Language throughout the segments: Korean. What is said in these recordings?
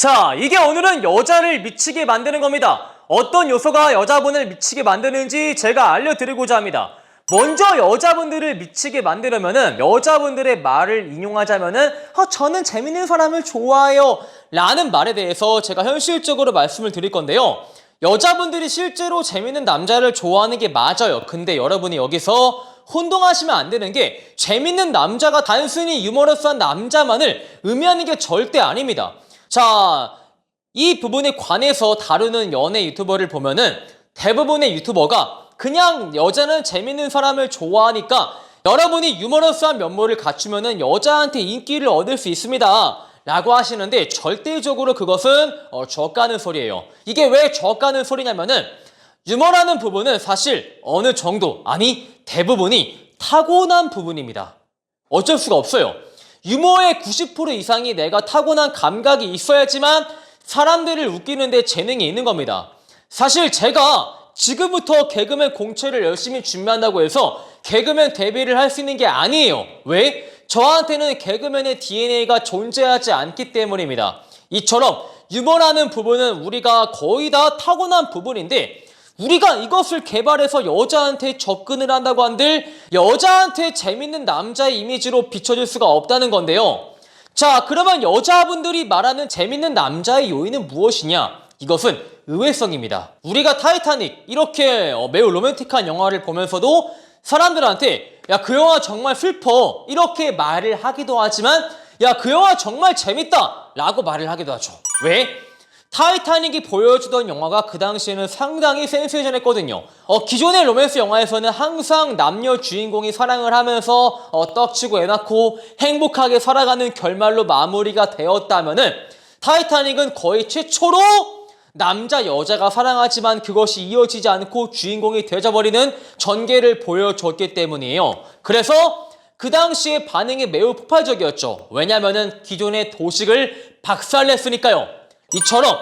자, 이게 오늘은 여자를 미치게 만드는 겁니다. 어떤 요소가 여자분을 미치게 만드는지 제가 알려드리고자 합니다. 먼저 여자분들을 미치게 만들려면은 여자분들의 말을 인용하자면은 어, 저는 재밌는 사람을 좋아해요 라는 말에 대해서 제가 현실적으로 말씀을 드릴 건데요. 여자분들이 실제로 재밌는 남자를 좋아하는 게 맞아요. 근데 여러분이 여기서 혼동하시면 안 되는 게 재밌는 남자가 단순히 유머러스한 남자만을 의미하는 게 절대 아닙니다. 자, 이 부분에 관해서 다루는 연애 유튜버를 보면은 대부분의 유튜버가 그냥 여자는 재밌는 사람을 좋아하니까 여러분이 유머러스한 면모를 갖추면은 여자한테 인기를 얻을 수 있습니다. 라고 하시는데 절대적으로 그것은 어, 저가는 소리예요. 이게 왜 저가는 소리냐면은 유머라는 부분은 사실 어느 정도 아니 대부분이 타고난 부분입니다. 어쩔 수가 없어요. 유머의 90% 이상이 내가 타고난 감각이 있어야지만 사람들을 웃기는데 재능이 있는 겁니다. 사실 제가 지금부터 개그맨 공채를 열심히 준비한다고 해서 개그맨 데뷔를 할 수 있는 게 아니에요. 왜? 저한테는 개그맨의 DNA가 존재하지 않기 때문입니다. 이처럼 유머라는 부분은 우리가 거의 다 타고난 부분인데 우리가 이것을 개발해서 여자한테 접근을 한다고 한들 여자한테 재밌는 남자의 이미지로 비춰질 수가 없다는 건데요. 자, 그러면 여자분들이 말하는 재밌는 남자의 요인은 무엇이냐? 이것은 의외성입니다. 우리가 타이타닉 이렇게 어, 매우 로맨틱한 영화를 보면서도 사람들한테 야, 그 영화 정말 슬퍼 이렇게 말을 하기도 하지만 야, 그 영화 정말 재밌다 라고 말을 하기도 하죠. 왜? 타이타닉이 보여주던 영화가 그 당시에는 상당히 센세이션했거든요. 어, 기존의 로맨스 영화에서는 항상 남녀 주인공이 사랑을 하면서 어, 떡치고 애 낳고 행복하게 살아가는 결말로 마무리가 되었다면은 타이타닉은 거의 최초로 남자 여자가 사랑하지만 그것이 이어지지 않고 주인공이 되어버리는 전개를 보여줬기 때문이에요. 그래서 그 당시의 반응이 매우 폭발적이었죠. 왜냐면은 기존의 도식을 박살냈으니까요. 이처럼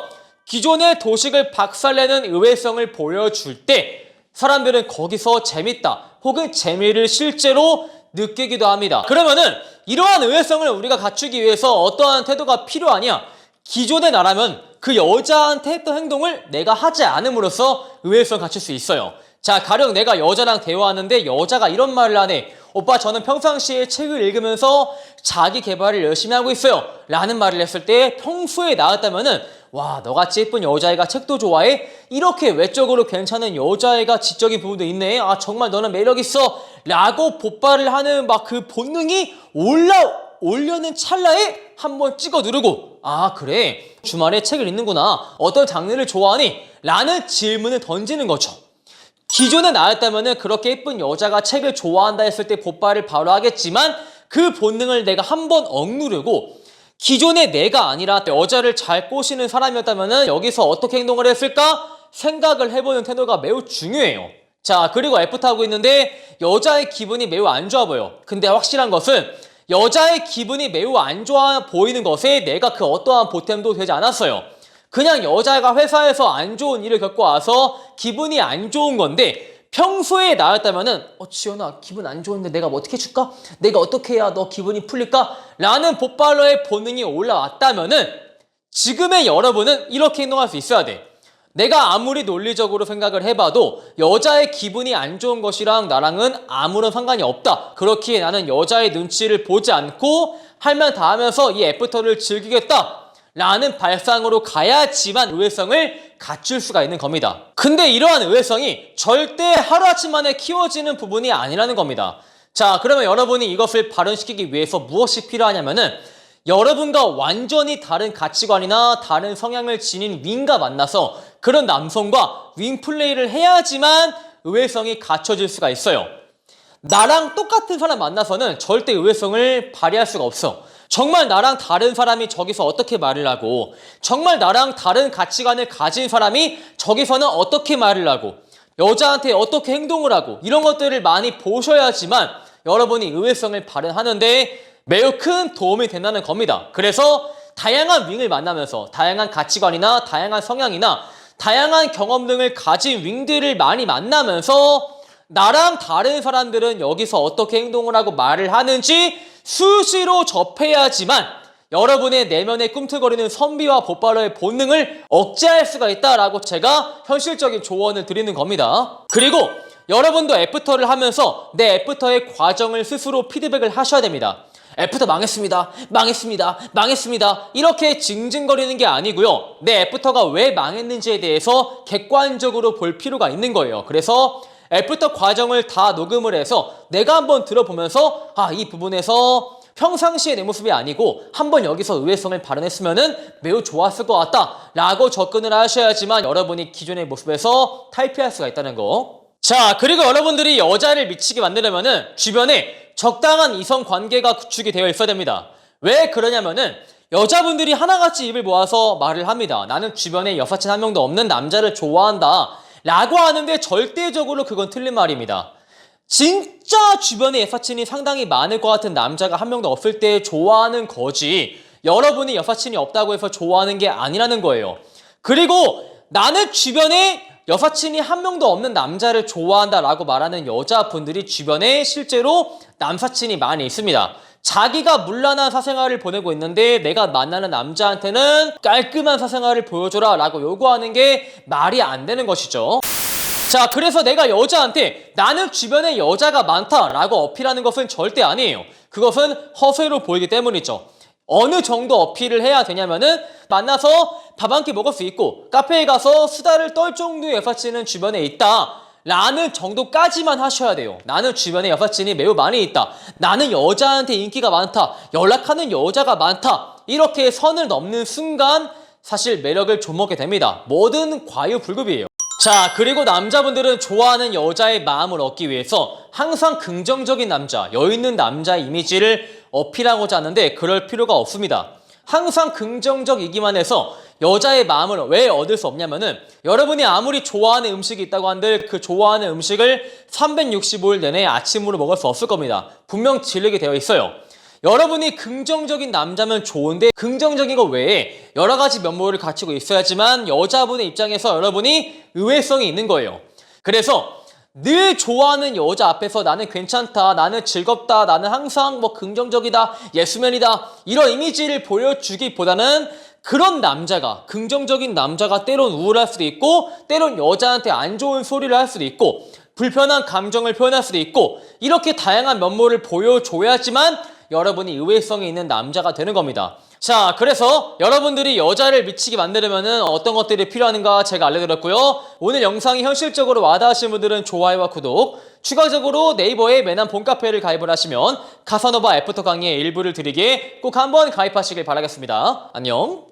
기존의 도식을 박살내는 의외성을 보여줄 때 사람들은 거기서 재밌다 혹은 재미를 실제로 느끼기도 합니다. 그러면은 이러한 의외성을 우리가 갖추기 위해서 어떠한 태도가 필요하냐? 기존의 나라면 그 여자한테 했던 행동을 내가 하지 않음으로써 의외성 갖출 수 있어요. 자, 가령 내가 여자랑 대화하는데 여자가 이런 말을 하네. 오빠, 저는 평상시에 책을 읽으면서 자기 개발을 열심히 하고 있어요. 라는 말을 했을 때 평소에 나왔다면은 와, 너같이 예쁜 여자애가 책도 좋아해? 이렇게 외적으로 괜찮은 여자애가 지적인 부분도 있네. 아, 정말 너는 매력있어. 라고 복발을 하는 막 그 본능이 올라, 올려는 찰나에 한번 찍어 누르고 아 그래 주말에 책을 읽는구나 어떤 장르를 좋아하니? 라는 질문을 던지는 거죠 기존에 나였다면 그렇게 예쁜 여자가 책을 좋아한다 했을 때 복발을 바로 하겠지만 그 본능을 내가 한 번 억누르고 기존의 내가 아니라 여자를 잘 꼬시는 사람이었다면 여기서 어떻게 행동을 했을까? 생각을 해보는 태도가 매우 중요해요. 자 그리고 애프 타고 있는데 여자의 기분이 매우 안 좋아 보여. 근데 확실한 것은 여자의 기분이 매우 안 좋아 보이는 것에 내가 그 어떠한 보탬도 되지 않았어요. 그냥 여자가 회사에서 안 좋은 일을 겪고 와서 기분이 안 좋은 건데 평소에 나였다면은 어 지연아 기분 안 좋은데 내가 뭐 어떻게 해줄까? 내가 어떻게 해야 너 기분이 풀릴까? 라는 복발러의 본능이 올라왔다면은 지금의 여러분은 이렇게 행동할 수 있어야 돼. 내가 아무리 논리적으로 생각을 해봐도 여자의 기분이 안 좋은 것이랑 나랑은 아무런 상관이 없다. 그렇기에 나는 여자의 눈치를 보지 않고 할만 다 하면서 이 애프터를 즐기겠다. 라는 발상으로 가야지만 의외성을 갖출 수가 있는 겁니다. 근데 이러한 의외성이 절대 하루아침 만에 키워지는 부분이 아니라는 겁니다. 자, 그러면 여러분이 이것을 발현시키기 위해서 무엇이 필요하냐면은 여러분과 완전히 다른 가치관이나 다른 성향을 지닌 윙과 만나서 그런 남성과 윙 플레이를 해야지만 의외성이 갖춰질 수가 있어요. 나랑 똑같은 사람 만나서는 절대 의외성을 발휘할 수가 없어. 정말 나랑 다른 사람이 저기서 어떻게 말을 하고, 정말 나랑 다른 가치관을 가진 사람이 저기서는 어떻게 말을 하고, 여자한테 어떻게 행동을 하고, 이런 것들을 많이 보셔야지만 여러분이 의외성을 발현하는데 매우 큰 도움이 된다는 겁니다. 그래서 다양한 윙을 만나면서 다양한 가치관이나 다양한 성향이나 다양한 경험 등을 가진 윙들을 많이 만나면서 나랑 다른 사람들은 여기서 어떻게 행동을 하고 말을 하는지 수시로 접해야지만 여러분의 내면에 꿈틀거리는 선비와 보빨러의 본능을 억제할 수가 있다라고 제가 현실적인 조언을 드리는 겁니다. 그리고 여러분도 애프터를 하면서 내 애프터의 과정을 스스로 피드백을 하셔야 됩니다. 애프터 망했습니다. 망했습니다. 망했습니다. 이렇게 징징거리는 게 아니고요. 내 애프터가 왜 망했는지에 대해서 객관적으로 볼 필요가 있는 거예요. 그래서 애프터 과정을 다 녹음을 해서 내가 한번 들어보면서 아, 이 부분에서 평상시의 내 모습이 아니고 한번 여기서 의외성을 발현했으면은 매우 좋았을 것 같다 라고 접근을 하셔야지만 여러분이 기존의 모습에서 탈피할 수가 있다는 거. 자, 그리고 여러분들이 여자를 미치게 만들려면은 주변에 적당한 이성 관계가 구축이 되어 있어야 됩니다. 왜 그러냐면은 여자분들이 하나같이 입을 모아서 말을 합니다. 나는 주변에 여사친 한 명도 없는 남자를 좋아한다. 라고 하는데 절대적으로 그건 틀린 말입니다. 진짜 주변에 여사친이 상당히 많을 것 같은 남자가 한 명도 없을 때 좋아하는 거지. 여러분이 여사친이 없다고 해서 좋아하는 게 아니라는 거예요. 그리고 나는 주변에 여사친이 한 명도 없는 남자를 좋아한다라고 말하는 여자분들이 주변에 실제로 남사친이 많이 있습니다. 자기가 문란한 사생활을 보내고 있는데 내가 만나는 남자한테는 깔끔한 사생활을 보여줘라 라고 요구하는 게 말이 안 되는 것이죠. 자, 그래서 내가 여자한테 나는 주변에 여자가 많다라고 어필하는 것은 절대 아니에요. 그것은 허세로 보이기 때문이죠. 어느 정도 어필을 해야 되냐면은 만나서 밥 한 끼 먹을 수 있고 카페에 가서 수다를 떨 정도의 여사친은 주변에 있다. 라는 정도까지만 하셔야 돼요. 나는 주변에 여사친이 매우 많이 있다. 나는 여자한테 인기가 많다. 연락하는 여자가 많다. 이렇게 선을 넘는 순간 사실 매력을 좀먹게 됩니다. 뭐든 과유불급이에요. 자, 그리고 남자분들은 좋아하는 여자의 마음을 얻기 위해서 항상 긍정적인 남자, 여있는 남자의 이미지를 어필하고자 하는데 그럴 필요가 없습니다. 항상 긍정적이기만 해서 여자의 마음을 왜 얻을 수 없냐면은 여러분이 아무리 좋아하는 음식이 있다고 한들 그 좋아하는 음식을 365일 내내 아침으로 먹을 수 없을 겁니다. 분명 질리게 되어 있어요. 여러분이 긍정적인 남자면 좋은데 긍정적인 것 외에 여러 가지 면모를 갖추고 있어야지만 여자분의 입장에서 여러분이 의외성이 있는 거예요. 그래서 늘 좋아하는 여자 앞에서 나는 괜찮다, 나는 즐겁다, 나는 항상 뭐 긍정적이다, 예수면이다 이런 이미지를 보여주기보다는 그런 남자가 긍정적인 남자가 때론 우울할 수도 있고 때론 여자한테 안 좋은 소리를 할 수도 있고 불편한 감정을 표현할 수도 있고 이렇게 다양한 면모를 보여줘야지만 여러분이 의외성이 있는 남자가 되는 겁니다. 자, 그래서 여러분들이 여자를 미치게 만들려면 어떤 것들이 필요한가 제가 알려드렸고요. 오늘 영상이 현실적으로 와닿으신 분들은 좋아요와 구독, 추가적으로 네이버에 매난 본카페를 가입을 하시면 카사노바 애프터 강의의 일부를 드리기에 꼭 한번 가입하시길 바라겠습니다. 안녕.